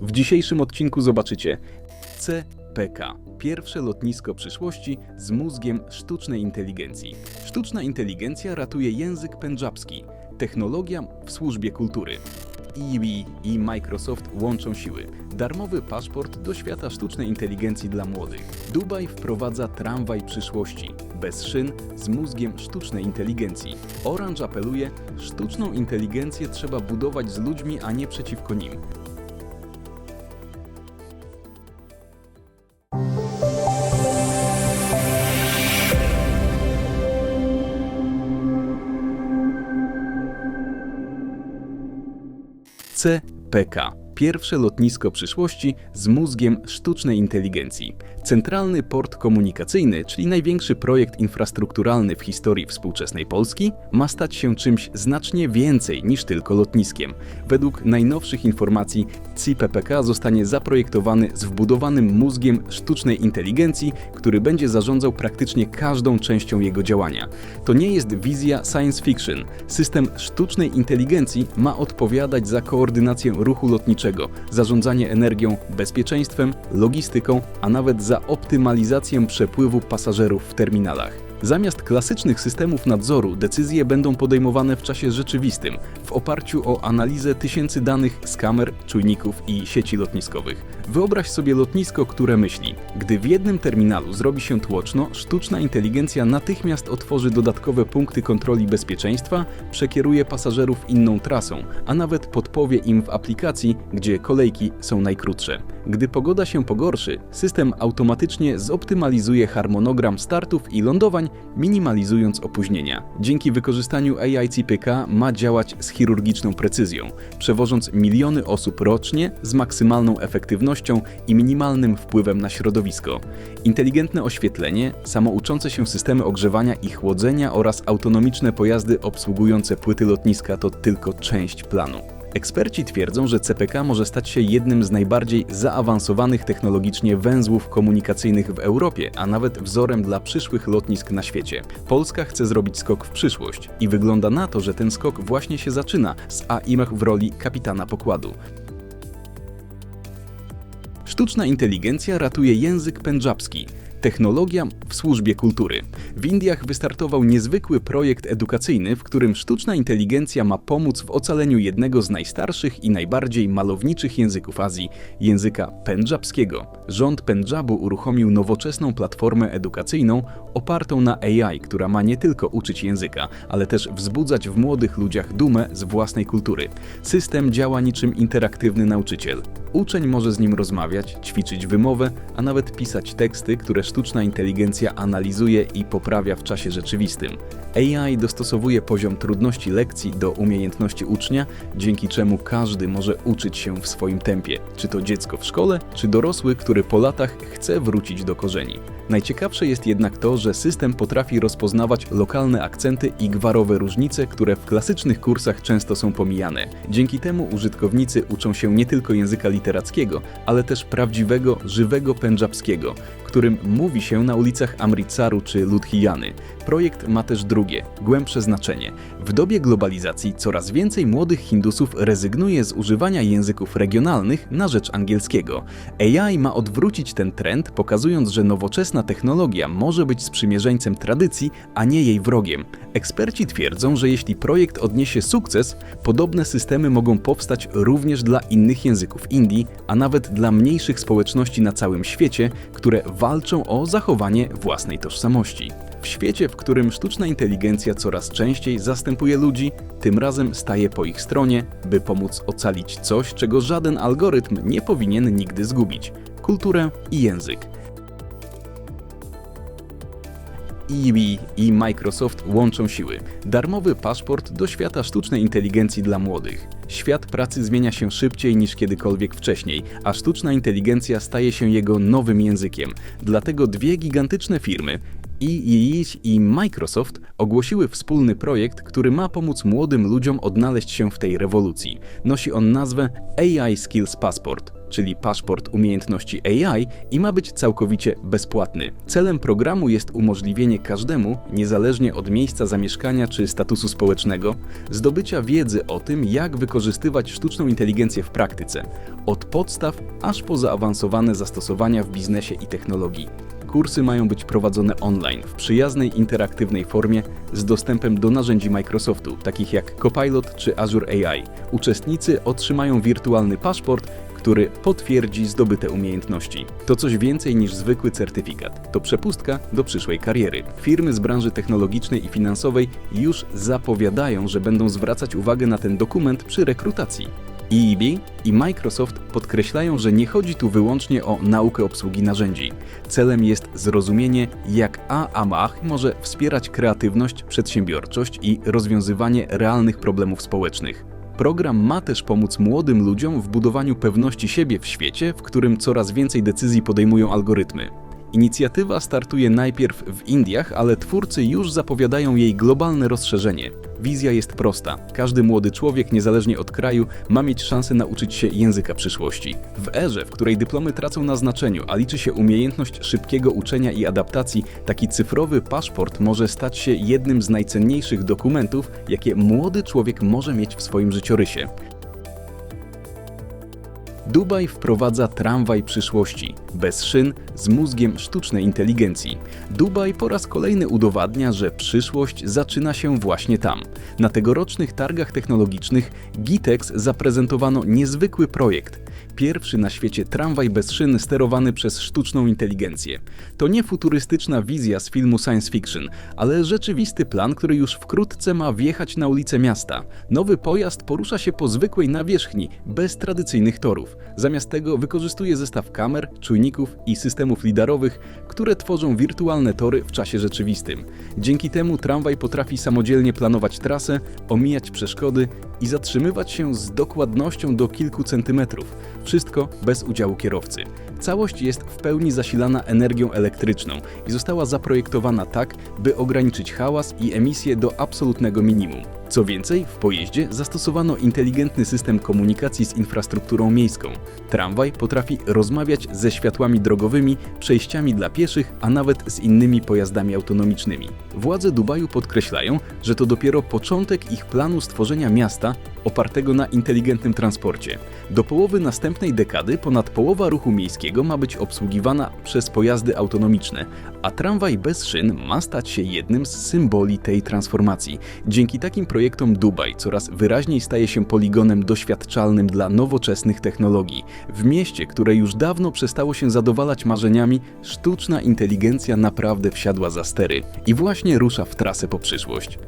W dzisiejszym odcinku zobaczycie CPK. Pierwsze lotnisko przyszłości z mózgiem sztucznej inteligencji. Sztuczna inteligencja ratuje język pendżabski. Technologia w służbie kultury. EWI i Microsoft łączą siły. Darmowy paszport do świata sztucznej inteligencji dla młodych. Dubaj wprowadza tramwaj przyszłości. Bez szyn, z mózgiem sztucznej inteligencji. Orange apeluje, sztuczną inteligencję trzeba budować z ludźmi, a nie przeciwko nim. CPK. Pierwsze lotnisko przyszłości z mózgiem sztucznej inteligencji. Centralny port komunikacyjny, czyli największy projekt infrastrukturalny w historii współczesnej Polski, ma stać się czymś znacznie więcej niż tylko lotniskiem. Według najnowszych informacji CPPK zostanie zaprojektowany z wbudowanym mózgiem sztucznej inteligencji, który będzie zarządzał praktycznie każdą częścią jego działania. To nie jest wizja science fiction. System sztucznej inteligencji ma odpowiadać za koordynację ruchu lotniczego, zarządzanie energią, bezpieczeństwem, logistyką, a nawet za optymalizację przepływu pasażerów w terminalach. Zamiast klasycznych systemów nadzoru, decyzje będą podejmowane w czasie rzeczywistym, w oparciu o analizę tysięcy danych z kamer, czujników i sieci lotniskowych. Wyobraź sobie lotnisko, które myśli: gdy w jednym terminalu zrobi się tłoczno, sztuczna inteligencja natychmiast otworzy dodatkowe punkty kontroli bezpieczeństwa, przekieruje pasażerów inną trasą, a nawet podpowie im w aplikacji, gdzie kolejki są najkrótsze. Gdy pogoda się pogorszy, system automatycznie zoptymalizuje harmonogram startów i lądowań, minimalizując opóźnienia. Dzięki wykorzystaniu AI CPK ma działać z chirurgiczną precyzją, przewożąc miliony osób rocznie z maksymalną efektywnością i minimalnym wpływem na środowisko. Inteligentne oświetlenie, samouczące się systemy ogrzewania i chłodzenia oraz autonomiczne pojazdy obsługujące płyty lotniska to tylko część planu. Eksperci twierdzą, że CPK może stać się jednym z najbardziej zaawansowanych technologicznie węzłów komunikacyjnych w Europie, a nawet wzorem dla przyszłych lotnisk na świecie. Polska chce zrobić skok w przyszłość i wygląda na to, że ten skok właśnie się zaczyna z AIMech w roli kapitana pokładu. Sztuczna inteligencja ratuje język pendżabski. Technologia w służbie kultury. W Indiach wystartował niezwykły projekt edukacyjny, w którym sztuczna inteligencja ma pomóc w ocaleniu jednego z najstarszych i najbardziej malowniczych języków Azji języka pendżabskiego. Rząd Pendżabu uruchomił nowoczesną platformę edukacyjną opartą na AI, która ma nie tylko uczyć języka, ale też wzbudzać w młodych ludziach dumę z własnej kultury. System działa niczym interaktywny nauczyciel. Uczeń może z nim rozmawiać, ćwiczyć wymowę, a nawet pisać teksty, które sztuczna inteligencja analizuje i poprawia w czasie rzeczywistym. AI dostosowuje poziom trudności lekcji do umiejętności ucznia, dzięki czemu każdy może uczyć się w swoim tempie, czy to dziecko w szkole, czy dorosły, który po latach chce wrócić do korzeni. Najciekawsze jest jednak to, że system potrafi rozpoznawać lokalne akcenty i gwarowe różnice, które w klasycznych kursach często są pomijane. Dzięki temu użytkownicy uczą się nie tylko języka literackiego, ale też prawdziwego, żywego pendżabskiego, którym mówi się na ulicach Amritsaru czy Ludhijany. Projekt ma też drugie, głębsze znaczenie. W dobie globalizacji coraz więcej młodych Hindusów rezygnuje z używania języków regionalnych na rzecz angielskiego. AI ma odwrócić ten trend, pokazując, że nowoczesna technologia może być sprzymierzeńcem tradycji, a nie jej wrogiem. Eksperci twierdzą, że jeśli projekt odniesie sukces, podobne systemy mogą powstać również dla innych języków Indii, a nawet dla mniejszych społeczności na całym świecie, które walczą o zachowanie własnej tożsamości. W świecie, w którym sztuczna inteligencja coraz częściej zastępuje ludzi, tym razem staje po ich stronie, by pomóc ocalić coś, czego żaden algorytm nie powinien nigdy zgubić kulturę i język. EWI i Microsoft łączą siły. Darmowy paszport do świata sztucznej inteligencji dla młodych. Świat pracy zmienia się szybciej niż kiedykolwiek wcześniej, a sztuczna inteligencja staje się jego nowym językiem. Dlatego dwie gigantyczne firmy, EEE i Microsoft ogłosiły wspólny projekt, który ma pomóc młodym ludziom odnaleźć się w tej rewolucji. Nosi on nazwę AI Skills Passport. czyli paszport umiejętności AI, i ma być całkowicie bezpłatny. Celem programu jest umożliwienie każdemu, niezależnie od miejsca zamieszkania czy statusu społecznego, zdobycia wiedzy o tym, jak wykorzystywać sztuczną inteligencję w praktyce, od podstaw aż po zaawansowane zastosowania w biznesie i technologii. Kursy mają być prowadzone online, w przyjaznej, interaktywnej formie z dostępem do narzędzi Microsoftu, takich jak Copilot czy Azure AI. Uczestnicy otrzymają wirtualny paszport, który potwierdzi zdobyte umiejętności. To coś więcej niż zwykły certyfikat. To przepustka do przyszłej kariery. Firmy z branży technologicznej i finansowej już zapowiadają, że będą zwracać uwagę na ten dokument przy rekrutacji. EEB i Microsoft podkreślają, że nie chodzi tu wyłącznie o naukę obsługi narzędzi. Celem jest zrozumienie, jak AAMAH może wspierać kreatywność, przedsiębiorczość i rozwiązywanie realnych problemów społecznych. Program ma też pomóc młodym ludziom w budowaniu pewności siebie w świecie, w którym coraz więcej decyzji podejmują algorytmy. Inicjatywa startuje najpierw w Indiach, ale twórcy już zapowiadają jej globalne rozszerzenie. Wizja jest prosta. Każdy młody człowiek, niezależnie od kraju, ma mieć szansę nauczyć się języka przyszłości. W erze, w której dyplomy tracą na znaczeniu, a liczy się umiejętność szybkiego uczenia i adaptacji, taki cyfrowy paszport może stać się jednym z najcenniejszych dokumentów, jakie młody człowiek może mieć w swoim życiorysie. Dubaj wprowadza tramwaj przyszłości, bez szyn, z mózgiem sztucznej inteligencji. Dubaj po raz kolejny udowadnia, że przyszłość zaczyna się właśnie tam. Na tegorocznych targach technologicznych Gitex zaprezentowano niezwykły projekt. Pierwszy na świecie tramwaj bez szyn sterowany przez sztuczną inteligencję. To nie futurystyczna wizja z filmu science fiction, ale rzeczywisty plan, który już wkrótce ma wjechać na ulice miasta. Nowy pojazd porusza się po zwykłej nawierzchni, bez tradycyjnych torów. Zamiast tego wykorzystuje zestaw kamer, czujników i systemów lidarowych, które tworzą wirtualne tory w czasie rzeczywistym. Dzięki temu tramwaj potrafi samodzielnie planować trasę, omijać przeszkody i zatrzymywać się z dokładnością do kilku centymetrów. Wszystko bez udziału kierowcy. Całość jest w pełni zasilana energią elektryczną i została zaprojektowana tak, by ograniczyć hałas i emisję do absolutnego minimum. Co więcej, w pojeździe zastosowano inteligentny system komunikacji z infrastrukturą miejską. Tramwaj potrafi rozmawiać ze światłami drogowymi, przejściami dla pieszych, a nawet z innymi pojazdami autonomicznymi. Władze Dubaju podkreślają, że to dopiero początek ich planu stworzenia miasta opartego na inteligentnym transporcie. Do połowy następnej dekady ponad połowa ruchu miejskiego ma być obsługiwana przez pojazdy autonomiczne, a tramwaj bez szyn ma stać się jednym z symboli tej transformacji. Dzięki takim projektom Dubaj coraz wyraźniej staje się poligonem doświadczalnym dla nowoczesnych technologii. W mieście, które już dawno przestało się zadowalać marzeniami, sztuczna inteligencja naprawdę wsiadła za stery i właśnie rusza w trasę po przyszłość.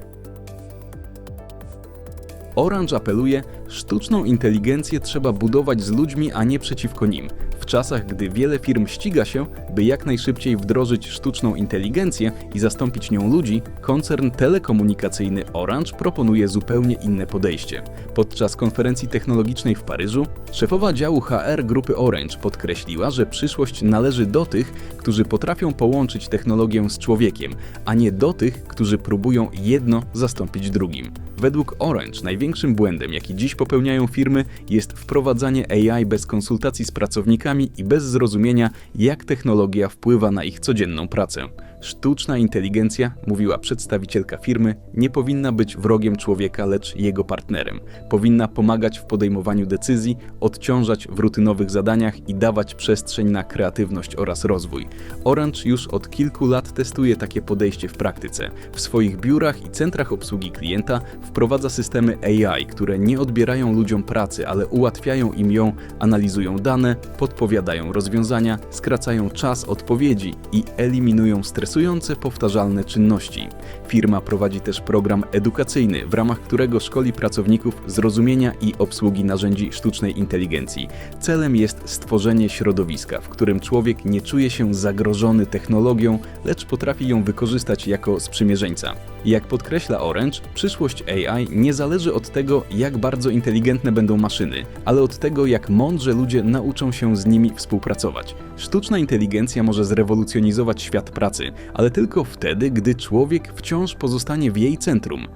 Orange apeluje, sztuczną inteligencję trzeba budować z ludźmi, a nie przeciwko nim. Czasach, gdy wiele firm ściga się, by jak najszybciej wdrożyć sztuczną inteligencję i zastąpić nią ludzi, koncern telekomunikacyjny Orange proponuje zupełnie inne podejście. Podczas konferencji technologicznej w Paryżu, szefowa działu HR grupy Orange podkreśliła, że przyszłość należy do tych, którzy potrafią połączyć technologię z człowiekiem, a nie do tych, którzy próbują jedno zastąpić drugim. Według Orange największym błędem, jaki dziś popełniają firmy, jest wprowadzanie AI bez konsultacji z pracownikami i bez zrozumienia, jak technologia wpływa na ich codzienną pracę. Sztuczna inteligencja, mówiła przedstawicielka firmy, nie powinna być wrogiem człowieka, lecz jego partnerem. Powinna pomagać w podejmowaniu decyzji, odciążać w rutynowych zadaniach i dawać przestrzeń na kreatywność oraz rozwój. Orange już od kilku lat testuje takie podejście w praktyce. W swoich biurach i centrach obsługi klienta wprowadza systemy AI, które nie odbierają ludziom pracy, ale ułatwiają im ją, analizują dane, podpowiadają rozwiązania, skracają czas odpowiedzi i eliminują stresujące, powtarzalne czynności. Firma prowadzi też program edukacyjny, w ramach którego szkoli pracowników zrozumienia i obsługi narzędzi sztucznej inteligencji. Celem jest stworzenie środowiska, w którym człowiek nie czuje się zagrożony technologią, lecz potrafi ją wykorzystać jako sprzymierzeńca. Jak podkreśla Orange, przyszłość AI nie zależy od tego, jak bardzo inteligentne będą maszyny, ale od tego, jak mądrze ludzie nauczą się z nimi współpracować. Sztuczna inteligencja może zrewolucjonizować świat pracy, ale tylko wtedy, gdy człowiek wciąż pozostanie w jej centrum.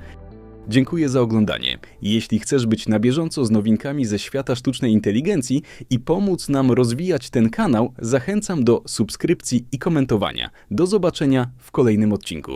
Dziękuję za oglądanie. Jeśli chcesz być na bieżąco z nowinkami ze świata sztucznej inteligencji i pomóc nam rozwijać ten kanał, zachęcam do subskrypcji i komentowania. Do zobaczenia w kolejnym odcinku.